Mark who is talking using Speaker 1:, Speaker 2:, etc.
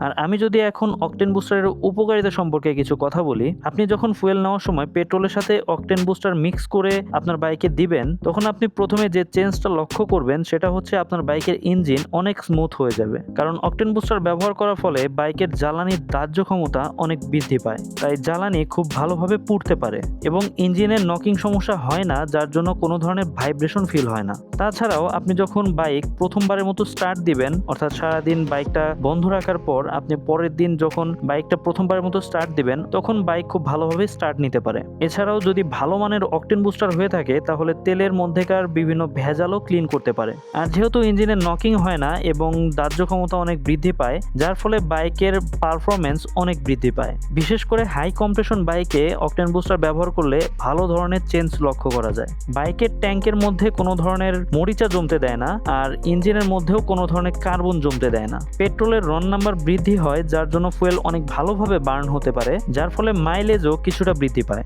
Speaker 1: আর আমি যদি এখন অকটেন বুস্টারের উপকারিতা সম্পর্কে কিছু কথা বলি, আপনি যখন ফুয়েল নেওয়ার সময় পেট্রোলের সাথে অকটেন বুস্টার মিক্স করে আপনার বাইকে দিবেন, তখন আপনি প্রথমে যে চেঞ্জটা লক্ষ্য করবেন সেটা হচ্ছে আপনার বাইকের ইঞ্জিন অনেক স্মুথ হয়ে যাবে। কারণ অকটেন বুস্টার ব্যবহার করার ফলে বাইকের জ্বালানির দাহ্য ক্ষমতা অনেক বৃদ্ধি পায়। তাই জ্বালানি খুব ভালোভাবে পুড়তে পারে এবং ইঞ্জিনের নকিং সমস্যা হয় না, যার জন্য কোনো ধরনের ভাইব্রেশন ফিল হয় না। তাছাড়াও আপনি যখন বাইক প্রথমবারের মতো স্টার্ট দিবেন, অর্থাৎ সারাদিন বাইকটা বন্ধ রাখার পর আপনি পরের দিন যখন বাইকটা প্রথমবারের মতো স্টার্ট দিবেন, তখন বাইক খুব ভালোভাবে স্টার্ট নিতে পারে। এছাড়াও যদি ভালো মানের অকটেন বুস্টার হয়ে থাকে, তাহলে তেলের মধ্যেকার বিভিন্ন ভেজালও ক্লিন করতে পারে। আর যেহেতু ইঞ্জিনের নকিং হয় না এবং দাহ্য ক্ষমতা অনেক বৃদ্ধি পায়, যার ফলে বাইকের পারফরমেন্স অনেক বৃদ্ধি পায়। বিশেষ করে হাই কম্প্রেশন বাইকে অকটেন বুস্টার ব্যবহার করলে ভালো ধরনের চেঞ্জ লক্ষ্য করা যায়। বাইকের ট্যাঙ্কের মধ্যে কোনো ধরনের মরিচা জমতে দেয় না, আর ইঞ্জিনের মধ্যেও কোনো ধরনের কার্বন জমতে দেয় না। পেট্রোলের রন নাম্বার বৃদ্ধি হয়, যার জন্য ফুয়েল অনেক ভালোভাবে বার্ন হতে পারে, যার ফলে মাইলেজও কিছুটা বৃদ্ধি পায়।